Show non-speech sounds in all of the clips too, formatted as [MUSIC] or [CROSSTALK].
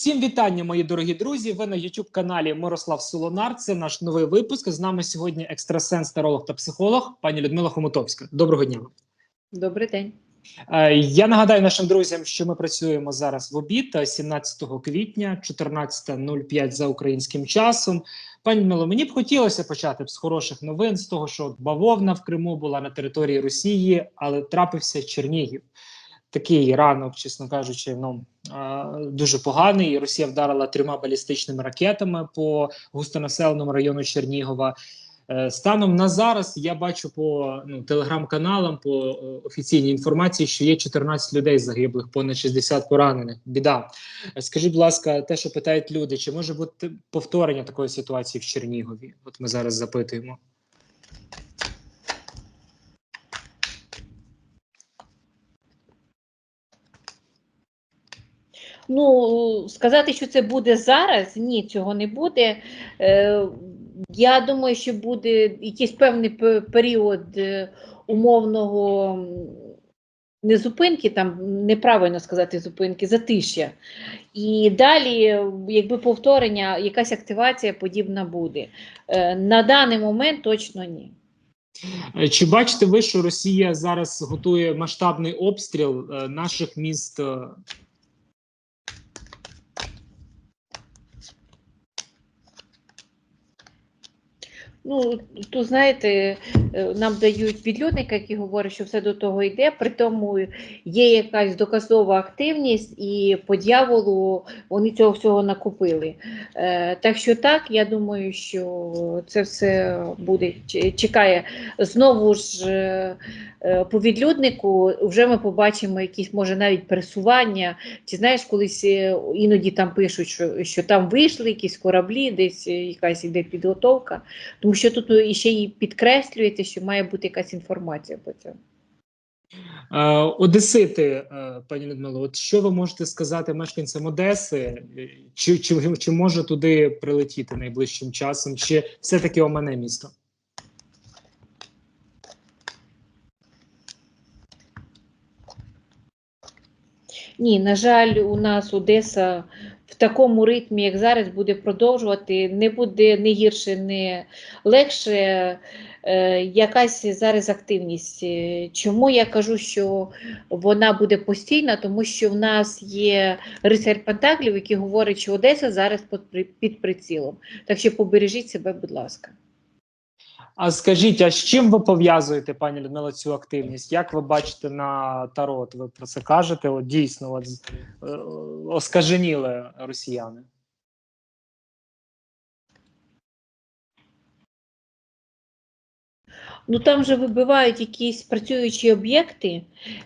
Всім вітання, мої дорогі друзі. Ви на youtube каналі Мирослав Солонар. Це наш новий випуск. З нами сьогодні екстрасенс, таролог та психолог, пані Людмила Хомутовська. Доброго дня. Добрий день. Е, Я нагадаю нашим друзям, що ми працюємо зараз в обід е, 17 квітня, 14.05 за українським часом. Пані Людмило, мені б хотілося почати з хороших новин, з того, що бавовна в Криму була на території Росії, але трапився Чернігів. Такий ранок, чесно кажучи, ну дуже поганий. Росія вдарила трьома балістичними ракетами по густонаселеному району Чернігова. Е, Станом на зараз я бачу по ну, телеграм-каналам, по е, офіційній інформації, що є 14 людей загиблих, понад 60 поранених. Біда. Е, Скажіть, будь ласка, те, що питають люди, чи може бути повторення такої ситуації в Чернігові? От ми зараз запитуємо. Ну, сказати, що це буде зараз, ні, цього не буде. Е, я думаю, що буде якийсь певний період е, умовного не зупинки, там неправильно сказати зупинки, затишя. І далі, якби повторення, якась активація подібна буде. Е, на даний момент точно ні. Чи бачите ви, що Росія зараз готує масштабний обстріл наших міст? Ну, то знаєте, е, нам дають підльотника, який говорить, що все до того йде. При тому є якась доказова активність, і по дьяволу вони цього всього накупили. Е, так що так, я думаю, що це все буде чекає. Знову ж е, по відлюднику вже ми побачимо якісь, може, навіть пересування. Чи знаєш, колись іноді там пишуть, що, що там вийшли якісь кораблі, десь якась іде підготовка. Тому що тут ну, ще й підкреслюєте, що має бути якась інформація по цьому. Е, Одесити, е, пані Людмило, от що ви можете сказати мешканцям Одеси? Е, Чи, чи, чи може туди прилетіти найближчим часом, чи все-таки омане місто? Ні, на жаль, у нас Одеса в такому ритмі, як зараз, буде продовжувати. Не буде не гірше, не легше. Е, якась зараз активність. Е, Чому я кажу, що вона буде постійна? Тому що в нас є рицар Пентаклів, який говорить, що Одеса зараз під прицілом. Так що побережіть себе, будь ласка. А скажіть, а з чим ви пов'язуєте, пані Людмила, цю активність? Як ви бачите на тарот? Ви про це кажете? От дійсно, от, е, оскаженіли росіяни. Ну там же вибивають якісь працюючі об'єкти.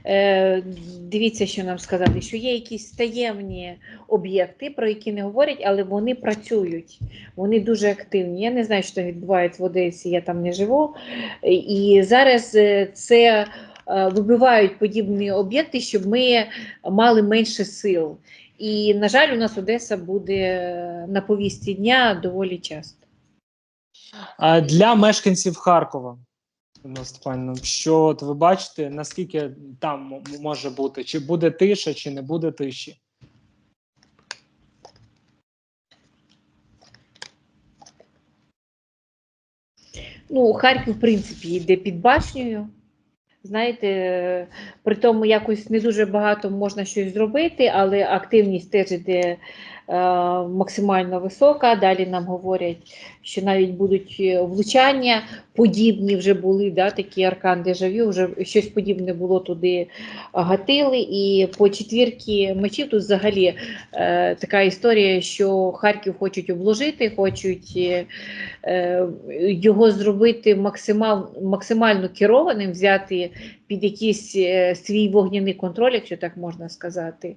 Е, дивіться, що нам сказати, що є якісь таємні об'єкти, про які не говорять, але вони працюють. Вони дуже активні. Я не знаю, що відбувається в Одесі, я там не живу. І зараз е, це е, вибивають подібні об'єкти, щоб ми мали менше сил. І, на жаль, у нас Одеса буде на повісті дня доволі часто. Для мешканців Харкова, Степанівна, що от ви бачите, наскільки там може бути? Чи буде тиша, чи не буде тиші? Ну, Харків, в принципі, йде під башнею. Знаєте, при тому якось не дуже багато можна щось зробити, але активність теж йде максимально висока. Далі нам говорять, що навіть будуть е, влучання, подібні вже були, да, такі аркан дежавю, вже щось подібне було туди гатили. І по четвірки мечів тут взагалі е, така історія, що Харків хочуть обложити, хочуть е, е, його зробити максимал, максимально керованим, взяти під якийсь е, свій вогняний контроль, якщо так можна сказати.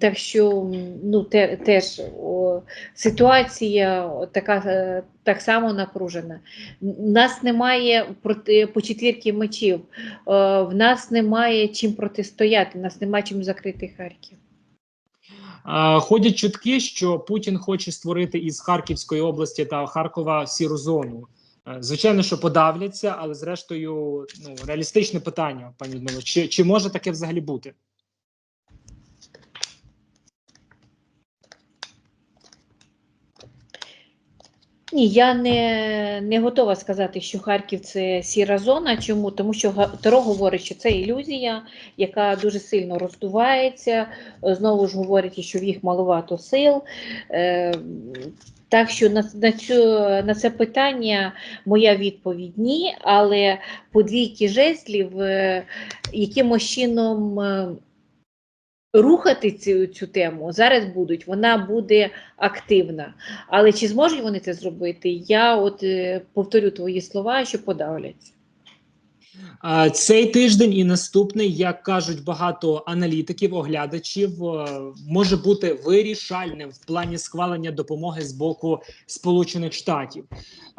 Так що ну, те, теж о, ситуація така е, так само напружена. У нас немає проти, по четвірки мечів, е, в нас немає чим протистояти, в нас немає чим закрити Харків. Ходять чутки, що Путін хоче створити із Харківської області та Харкова сіру зону. Е, Звичайно, що подавляться, але зрештою, ну реалістичне питання, пані Людмило, чи, чи може таке взагалі бути? Ні, я не, не готова сказати, що Харків це сіра зона. Чому? Тому що Таро говорить, що це ілюзія, яка дуже сильно роздувається. Е, Знову ж говорить, що в їх маловато сил. Е, так що на, на, цю, на це питання моя відповідь ні, але по двійки жезлів е, якимось чином. Рухати цю, цю тему зараз будуть, вона буде активна. Але чи зможуть вони це зробити? Я от е, повторю твої слова, що подавляться. Цей тиждень і наступний, як кажуть багато аналітиків, оглядачів, е, може бути вирішальним в плані схвалення допомоги з боку Сполучених Штатів.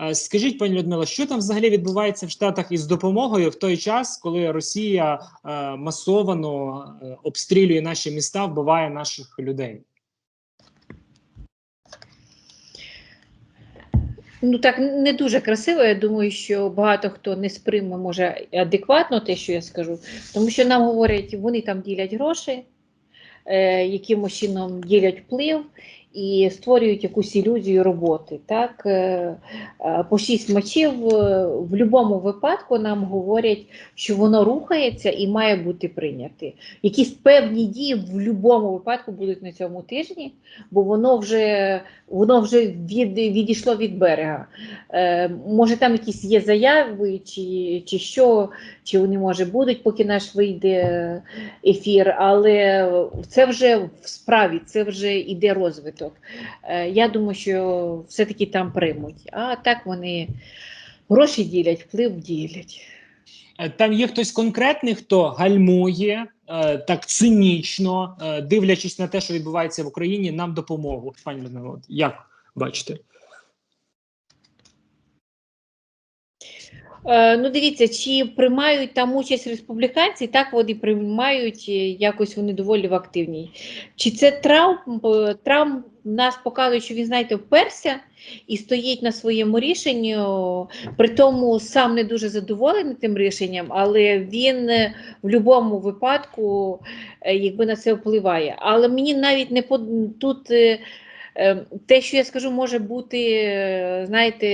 Е, Скажіть, пані Людмила, що там взагалі відбувається в Штатах із допомогою в той час, коли Росія е, масовано обстрілює наші міста, вбиває наших людей? Ну так не дуже красиво. Я думаю, що багато хто не сприйме може адекватно те, що я скажу, тому що нам говорять, вони там ділять гроші, е, якимось чином ділять вплив і створюють якусь ілюзію роботи. Так? Е, е, по шість мачів е, в будь-якому випадку нам говорять, що воно рухається і має бути прийняте. Якісь певні дії в будь-якому випадку будуть на цьому тижні, бо воно вже, воно вже від, відійшло від берега. Може, там якісь є заяви, чи, чи що, чи вони може будуть, поки наш вийде ефір, але це вже в справі, це вже іде розвиток. Е, я думаю, що все-таки там приймуть. А так вони гроші ділять, вплив ділять. Е, Там є хтось конкретний, хто гальмує е, так цинічно, дивлячись на те, що відбувається в Україні, нам допомогу. Пані Людмила, як бачите? Е, Ну, дивіться, чи приймають там участь республіканці, так вони приймають, е, якось вони доволі в активній. Чи це Трамп? Е, Трамп нас показує, що він, знаєте, вперся і стоїть на своєму рішенні, о, при тому сам не дуже задоволений тим рішенням, але він е, в будь-якому випадку е, якби на це впливає. Але мені навіть не под... тут. Е, е, Те, що я скажу, може бути, знаєте,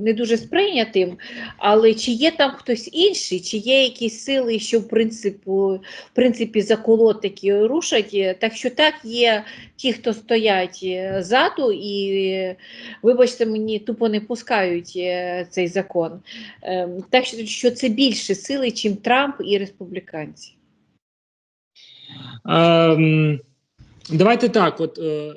не дуже сприйнятим, але чи є там хтось інший, чи є якісь сили, що в принципі, в принципі заколотики рушать? Так що так, є ті, хто стоять е, ззаду, і, вибачте, мені тупо не пускають е, цей закон. Ем, Так що, це більше сили, чим Трамп і республіканці. Ем, давайте так. От е,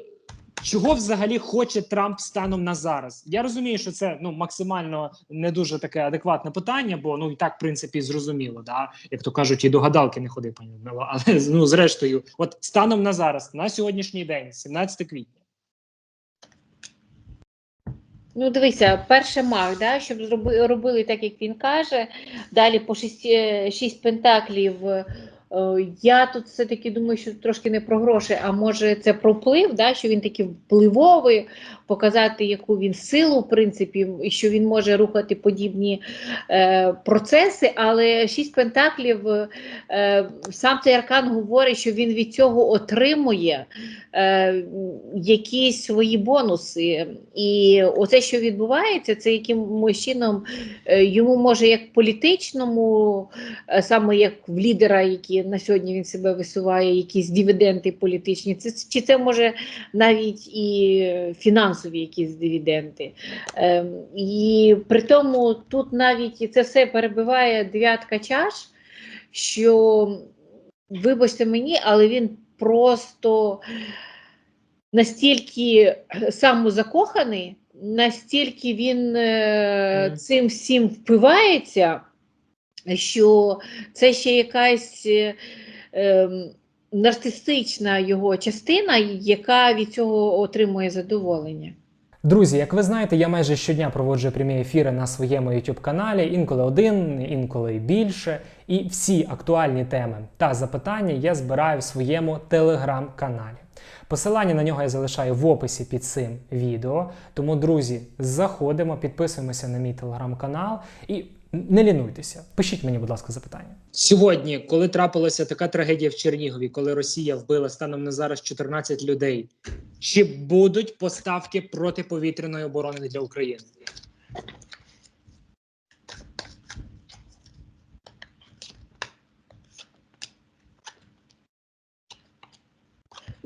чого взагалі хоче Трамп станом на зараз? Я розумію, що це ну максимально не дуже таке адекватне питання, бо ну і так, в принципі, зрозуміло, да? як то кажуть, і до гадалки не ходи, пані Людмила. [LAUGHS] Але ну зрештою, от станом на зараз, на сьогоднішній день, 17 квітня. Ну, дивися, перше мах, да, щоб зроби, робили так, як він каже. Далі по шість, е, шість пентаклів. Е, Я тут все-таки думаю, що трошки не про гроші, а може це про вплив, да, що він такий впливовий, показати, яку він силу, в принципі, і що він може рухати подібні е, процеси. Але шість пентаклів, е, сам цей аркан говорить, що він від цього отримує е, якісь свої бонуси. І оце, що відбувається, це якимось чином е, йому може як політичному, е, саме як в лідера, який на сьогодні він себе висуває, якісь дивіденди політичні, це, чи це може навіть і фінансові якісь дивіденди. Е, і при тому тут навіть це все перебиває дев'ятка чаш, що, вибачте мені, але він просто настільки самозакоханий, настільки він е, цим всім впивається, що це ще якась е, ем, нарцистична його частина, яка від цього отримує задоволення. Друзі, як ви знаєте, я майже щодня проводжу прямі ефіри на своєму YouTube каналі, інколи один, інколи й більше. І всі актуальні теми та запитання я збираю в своєму телеграм-каналі. Посилання на нього я залишаю в описі під цим відео. Тому, друзі, заходимо, підписуємося на мій телеграм-канал і не лінуйтеся. Пишіть мені, будь ласка, запитання. Сьогодні, коли трапилася така трагедія в Чернігові, коли Росія вбила станом на зараз 14 людей, Чи будуть поставки протиповітряної оборони для України?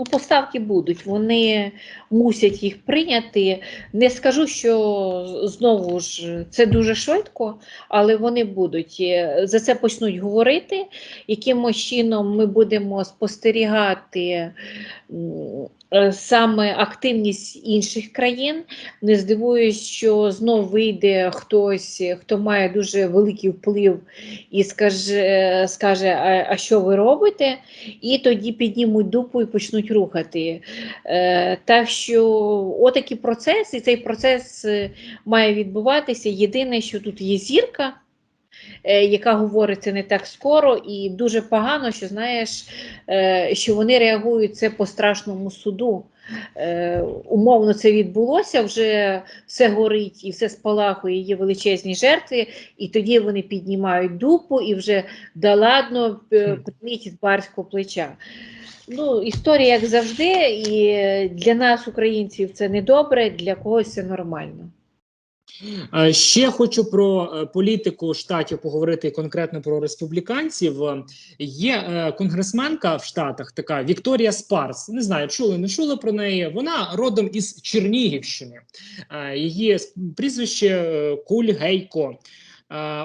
Ну, поставки будуть, вони мусять їх прийняти. Не скажу, що знову ж це дуже швидко, але вони будуть. Е, За це почнуть говорити. Якимось чином ми будемо спостерігати е, саме активність інших країн. Не здивуюсь, що знов вийде хтось, хто має дуже великий вплив і скаже, скаже а що ви робите? І тоді піднімуть дупу і почнуть рухати. Е, так що процес, і цей процес е, має відбуватися. Єдине, що тут є зірка, е, яка говорить це не так скоро, і дуже погано, що знаєш, що вони реагують це по страшному суду. Умовно це відбулося, вже все горить і все спалахує, є величезні жертви, і тоді вони піднімають дупу і вже да ладно, прийміть з барського плеча. Ну, історія, як завжди, і для нас, українців, це не добре, для когось це нормально. Ще хочу про е, політику штатів поговорити конкретно про республіканців. Є е, конгресменка в Штатах, така Вікторія Спарс. Не знаю, чули, не чули про неї. Вона родом із Чернігівщини. Е, Її прізвище Куль Гейко.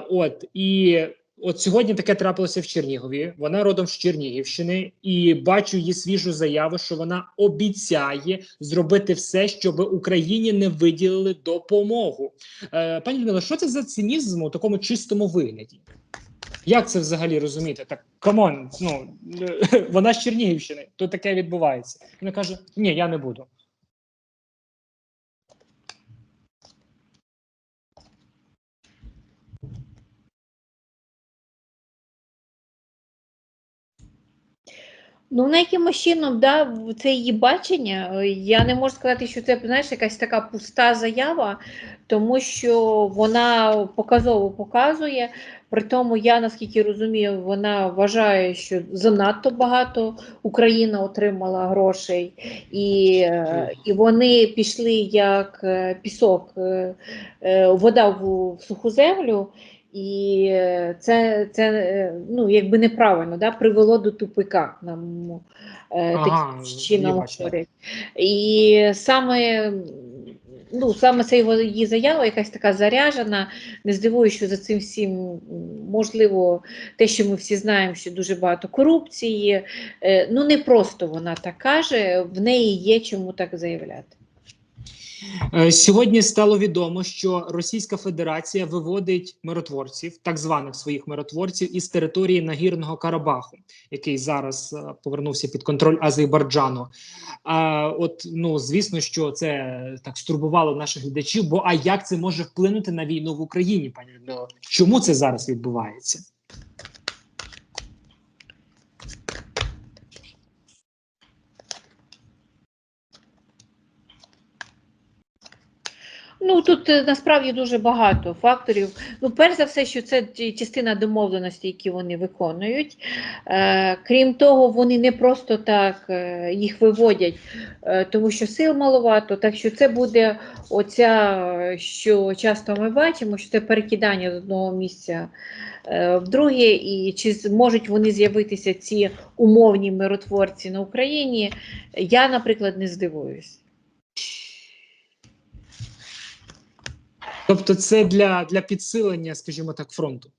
От і. От сьогодні таке трапилося в Чернігові. Вона родом з Чернігівщини, і бачу її свіжу заяву, що вона обіцяє зробити все, щоб Україні не виділили допомогу. Е, пані Людмила, що це за цинізм у такому чистому вигляді? Як це взагалі розуміти? Так камон, ну [LAUGHS] вона з Чернігівщини, то таке відбувається. Вона каже: Ні, я не буду. Ну, на якимось чином, да, це її бачення. Я не можу сказати, що це знаєш, якась така пуста заява, тому що вона показово показує. При тому, я наскільки розумію, вона вважає, що занадто багато Україна отримала грошей, і, і вони пішли як е, пісок, е, е, вода в суху землю. І це, це е, ну, якби неправильно да, привело до тупика, нам е, Ага, таким чином. І саме, ну, саме це його її заява, якась така заряжена. Не здивуюся, що за цим всім можливо те, що ми всі знаємо, що дуже багато корупції. Е, ну не просто вона так каже, в неї є чому так заявляти. Е, Сьогодні стало відомо, що Російська Федерація виводить миротворців, так званих своїх миротворців, із території Нагірного Карабаху, який зараз е, повернувся під контроль Азербайджану. А от ну звісно, що це так стурбувало наших глядачів. Бо а як це може вплинути на війну в Україні, пані Людмило? Чому це зараз відбувається? Ну тут е, насправді дуже багато факторів. Ну, перш за все, що це частина домовленості, які вони виконують. Е, крім того, вони не просто так е, їх виводять, е, тому що сил маловато. Так що це буде оця, що часто ми бачимо, що це перекидання з одного місця в друге, і чи зможуть вони з'явитися ці умовні миротворці на Україні, я, наприклад, не здивуюсь. Тобто, це для, для підсилення, скажімо так, фронту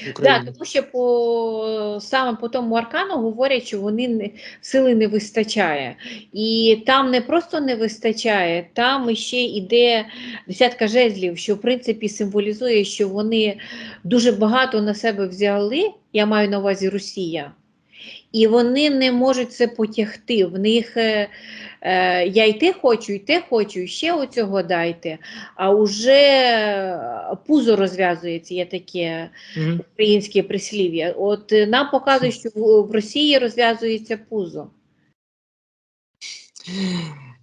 Так, України. тому що по саме по тому аркану говорять, що вони не, сили не вистачає. І там не просто не вистачає, там ще йде десятка жезлів, що в принципі символізує, що вони дуже багато на себе взяли. Я маю на увазі Росія. І вони не можуть це потягти. В них е, е, я йти хочу, йти хочу, і ще оцього дайте. А вже пузо розв'язується, є таке українське прислів'я. От е, нам показує, що в Росії розв'язується пузо.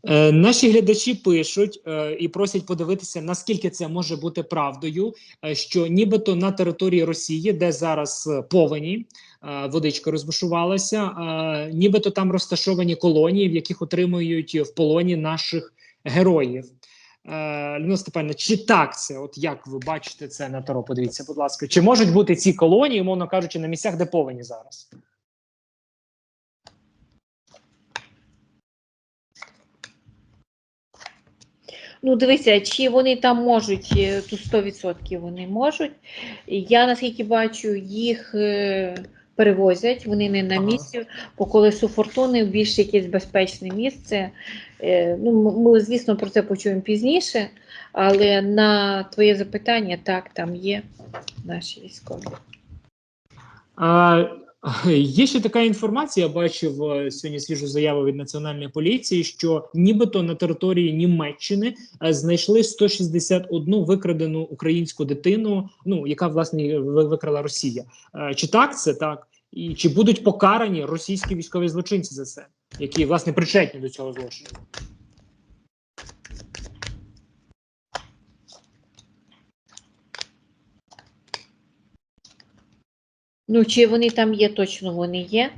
Е, наші глядачі пишуть е, і просять подивитися, наскільки це може бути правдою, е, що нібито на території Росії, де зараз е, повені, е, водичка розбушувалася, е, нібито там розташовані колонії, в яких отримують в полоні наших героїв. Е, Степанівна, чи так це? От як ви бачите це на Таро? Подивіться, будь ласка, чи можуть бути ці колонії, умовно кажучи, на місцях, де повені зараз? Ну, дивися, чи вони там можуть, е, тут 100% вони можуть. Я наскільки бачу, їх е, перевозять, вони не на Ага. місці, по колесу фортуни в більш якесь безпечне місце. Е, Ну, ми, звісно, про це почуємо пізніше, але на твоє запитання, так, там є наші військові. А, є ще така інформація. Я бачив е, сьогодні свіжу заяву від національної поліції, що нібито на території Німеччини е, знайшли 161 викрадену українську дитину, ну яка власне ви- викрала Росія. Е, Чи так це так? І чи будуть покарані російські військові злочинці за це, які власне причетні до цього злочину? Ну, чи вони там є, точно вони є.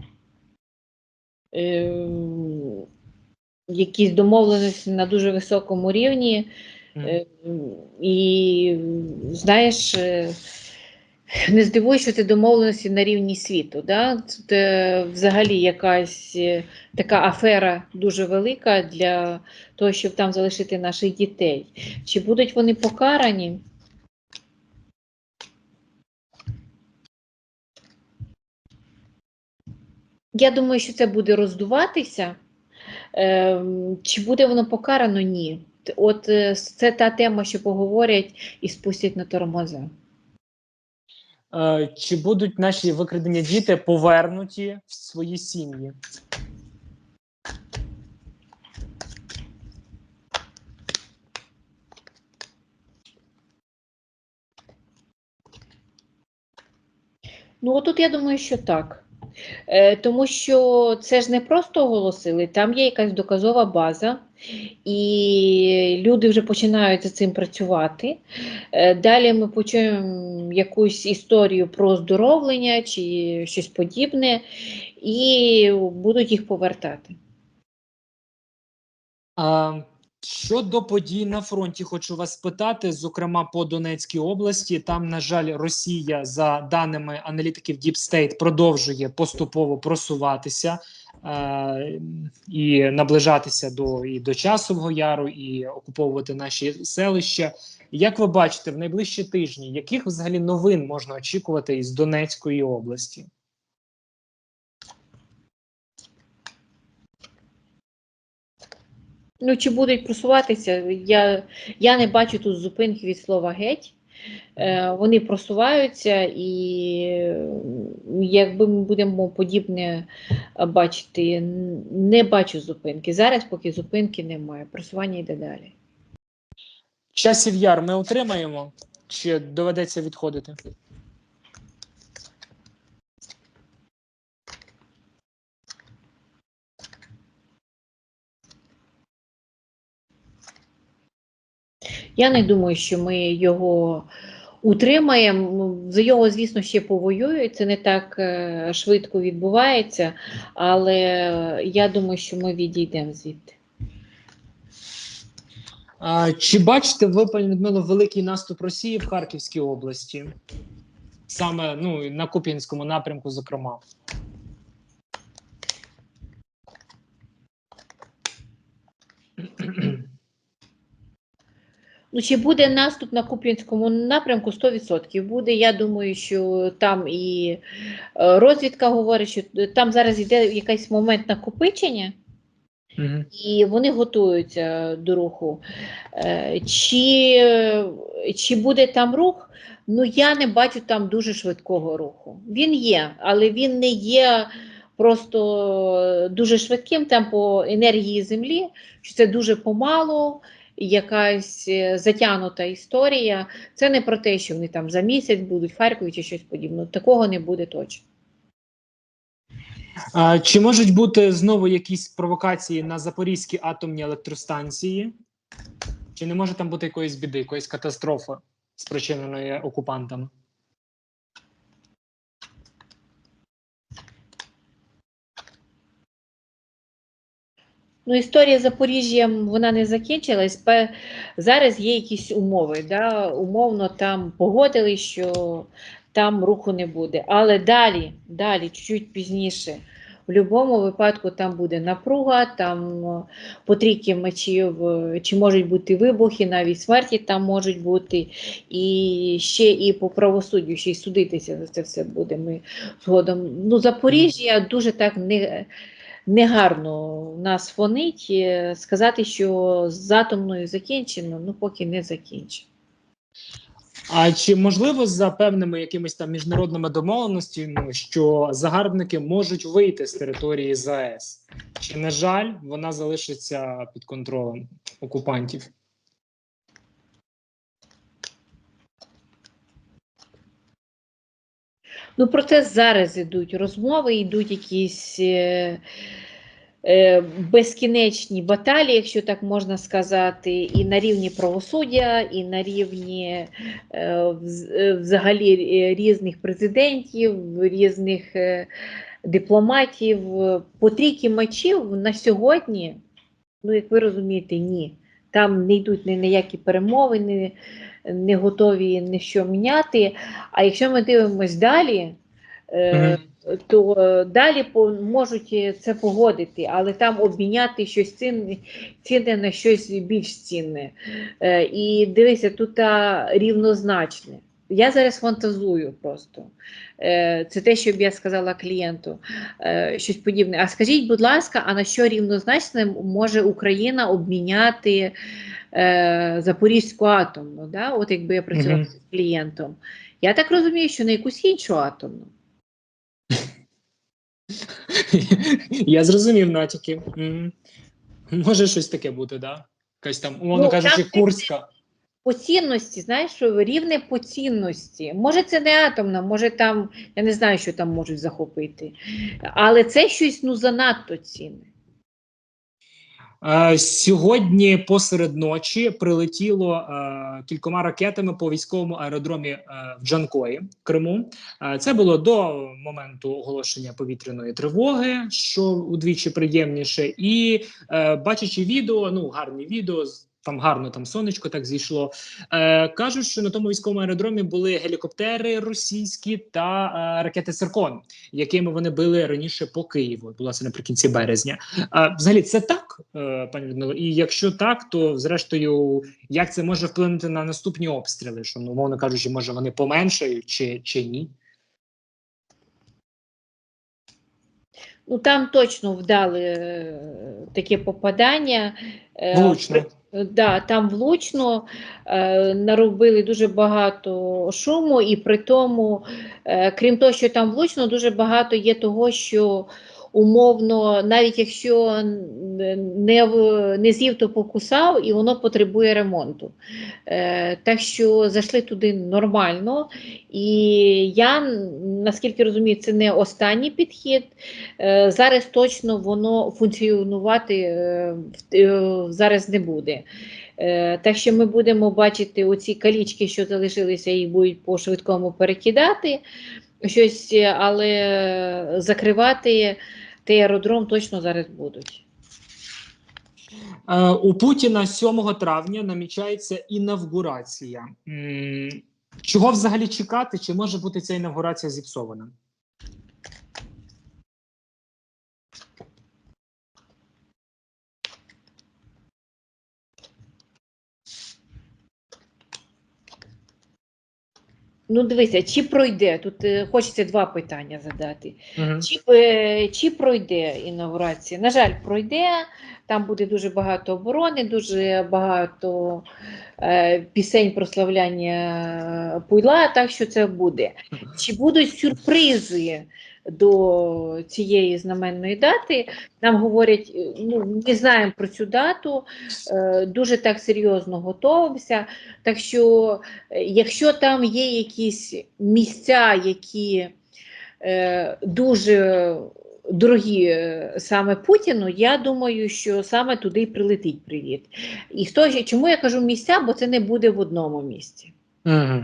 Е, якісь домовленості на дуже високому рівні. Е, І знаєш, е, не здивуюсь, що це домовленості на рівні світу. Да? Це взагалі якась е, така афера дуже велика для того, щоб там залишити наших дітей. Чи будуть вони покарані? Я думаю, що це буде роздуватися. Ем, Чи буде воно покарано? Ні. От е, це та тема, що поговорять і спустять на тормоза. Е, Чи будуть наші викрадені діти повернуті в свої сім'ї? Ну, отут я думаю, що так. Е, тому що це ж не просто оголосили, там є якась доказова база, і люди вже починають за цим працювати. Е, далі ми почуємо якусь історію про оздоровлення чи щось подібне, і будуть їх повертати. А, щодо подій на фронті, хочу вас спитати, зокрема по Донецькій області. Там, на жаль, Росія, за даними аналітиків Deep State, продовжує поступово просуватися е, і наближатися до, і до Часового Яру, і окуповувати наші селища. Як ви бачите, в найближчі тижні, яких взагалі новин можна очікувати із Донецької області? Ну, чи будуть просуватися? Я, я не бачу тут зупинки від слова геть. Е, вони просуваються, і якби ми будемо подібне бачити, не бачу зупинки. Зараз, поки зупинки немає, просування йде далі. Часів яр ми отримаємо, чи доведеться відходити? Я не думаю, що ми його утримаємо. Ну, За його, звісно, ще повоюють. Це не так е, швидко відбувається, але я думаю, що ми відійдемо звідти. А, чи бачите ви, пані Людмило, великий наступ Росії в Харківській області? Саме ну, на Куп'янському напрямку, зокрема. Ну, чи буде наступ на Куп'янському напрямку 100% буде. Я думаю, що там і е, розвідка говорить, що там зараз йде якийсь момент накопичення, Мгм. і вони готуються до руху. Е, Чи, чи буде там рух? Ну, я не бачу там дуже швидкого руху. Він є, але він не є просто дуже швидким там по енергії землі, що це дуже помало, якась затянута затягнута історія. Це не про те, що вони там за місяць будуть в Харкові чи щось подібне. Такого не буде точно. А, чи можуть бути знову якісь провокації на Запорізькій атомній електростанції? Чи не може там бути якоїсь біди, якоїсь катастрофи, спричиненої окупантами? Ну, історія з Запоріжжям вона не закінчилась. Зараз є якісь умови. Да? Умовно там погодили, що там руху не буде. Але далі, далі, чуть-чуть пізніше, в будь-якому випадку там буде напруга, там е, потрійки мечів, е, чи можуть бути вибухи, навіть смерті там можуть бути. І ще і по правосуддю, ще й судитися за це все буде. Ми згодом. Ну, Запоріжжя дуже так не негарно нас фонить. е, Сказати, що з атомною закінчено, ну поки не закінчено. А чи можливо за певними якимись там міжнародними домовленостями, що загарбники можуть вийти з території ЗАЕС? Чи на жаль, вона залишиться під контролем окупантів? Ну, про це зараз йдуть розмови, йдуть якісь е, е, безкінечні баталії, якщо так можна сказати, і на рівні правосуддя, і на рівні е, е, взагалі різних президентів, різних е, дипломатів. По трійки мечів на сьогодні, ну, як ви розумієте, ні. Там не йдуть ні на які перемовини, не готові ні що міняти. А якщо ми дивимось далі, е, то е, далі по- можуть е, це погодити, але там обміняти щось цінне, цінне на щось більш цінне. Е, і дивися, тут а, рівнозначне. Я зараз фантазую просто. Це те, що б я сказала клієнту, щось подібне. А скажіть, будь ласка, а на що рівнозначне може Україна обміняти е, Запорізьку атомну? Да? От якби я працювала Мгм. з клієнтом. Я так розумію, що на якусь іншу атомну. [LAUGHS] Я зрозумів натяки. Може щось таке бути, да? Якась там, умовно Ну, кажучи, там Курська. По цінності, знаєш, рівне по цінності. Може, це не атомна, може там, я не знаю, що там можуть захопити. Але це щось ну занадто цінне. Е, Сьогодні посеред ночі прилетіло е, кількома ракетами по військовому аеродромі е, в Джанкої, Криму. Це було до моменту оголошення повітряної тривоги, що удвічі приємніше. І бачачи відео, ну гарні відео. з- Там гарно там сонечко так зійшло. Е, кажуть, що на тому військовому аеродромі були гелікоптери російські та е, ракети Циркон, якими вони били раніше по Києву. Було це наприкінці березня. А, взагалі, це так, е, пані Людмило? І якщо так, то зрештою, як це може вплинути на наступні обстріли? Що, ну, мовно кажучи, може вони поменшають чи, чи ні? Ну там точно вдали е, таке попадання. Е, Влучно. при- Да, там влучно е, наробили дуже багато шуму, і при тому, е, крім того, що там влучно, дуже багато є того, що умовно, навіть якщо не, не з'їв, то покусав, і воно потребує ремонту. Е, так що зайшли туди нормально. І я, наскільки розумію, це не останній підхід. Е, Зараз точно воно функціонувати е, е, зараз не буде. Е, Так що ми будемо бачити оці калічки, що залишилися, їх будуть по швидкому перекидати щось, але закривати той аеродром точно зараз будуть. Е, у Путіна 7 травня намічається інавгурація. Чого взагалі чекати? Чи може бути ця інавгурація зіпсована? Ну, дивися, чи пройде? Тут е, хочеться два питання задати. Угу. Чи, е, чи пройде інаугурація? На жаль, пройде. Там буде дуже багато оборони, дуже багато е, пісень прославляння Пуйла, так що це буде. Чи будуть сюрпризи до цієї знаменної дати? Нам говорять, е, ну, не знаємо про цю дату, е, дуже так серйозно готуємося. Так що, е, якщо там є якісь місця, які дуже дорогі саме Путіну, я думаю, що саме туди й прилетить привіт. І хто чому я кажу місця, бо це не буде в одному місці. Угу.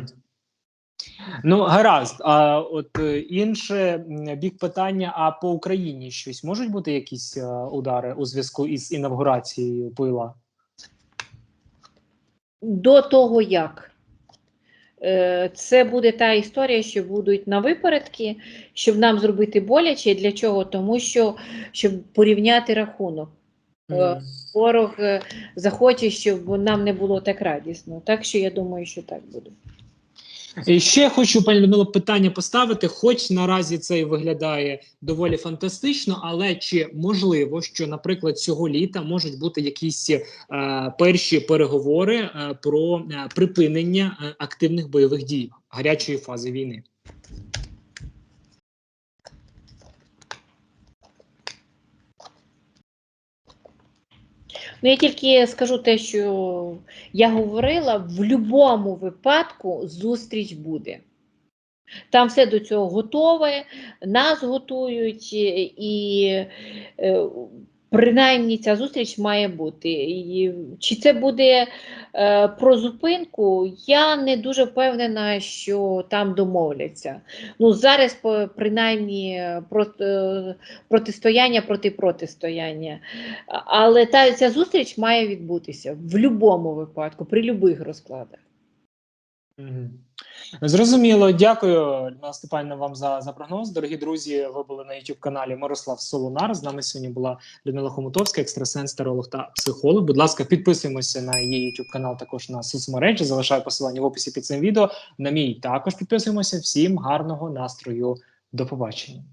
Ну, гаразд. А от е, інше бік питання: а по Україні щось можуть бути якісь е, удари у зв'язку із інавгурацією пила? До того як. Е, Це буде та історія, що будуть на випередки, щоб нам зробити боляче. Для чого? Тому що щоб порівняти рахунок. Ворог захоче, щоб нам не було так радісно. Так що я думаю, що так буде. І ще хочу пані Людмило питання поставити. Хоч наразі це і виглядає доволі фантастично, але чи можливо, що, наприклад, цього літа можуть бути якісь е, перші переговори е, про е, припинення е, активних бойових дій гарячої фази війни? Ну, я тільки скажу те, що я говорила, в будь-якому випадку зустріч буде. Там все до цього готове, нас готують, і, е, принаймні ця зустріч має бути. І, чи це буде е, про зупинку, я не дуже впевнена, що там домовляться. Ну, зараз принаймні е, проти, е, протистояння проти протистояння. Але та, ця зустріч має відбутися в будь-якому випадку, при будь-яких розкладах. Зрозуміло, дякую, Людмила Степанівна, вам за, за прогноз. Дорогі друзі, ви були на youtube каналі Мирослав Солонар. З нами сьогодні була Людмила Хомутовська, екстрасенс, теролог та психолог. Будь ласка, підписуємося на її youtube канал, також на соцмережі. Залишаю посилання в описі під цим відео. На мій також підписуємося. Всім гарного настрою. До побачення.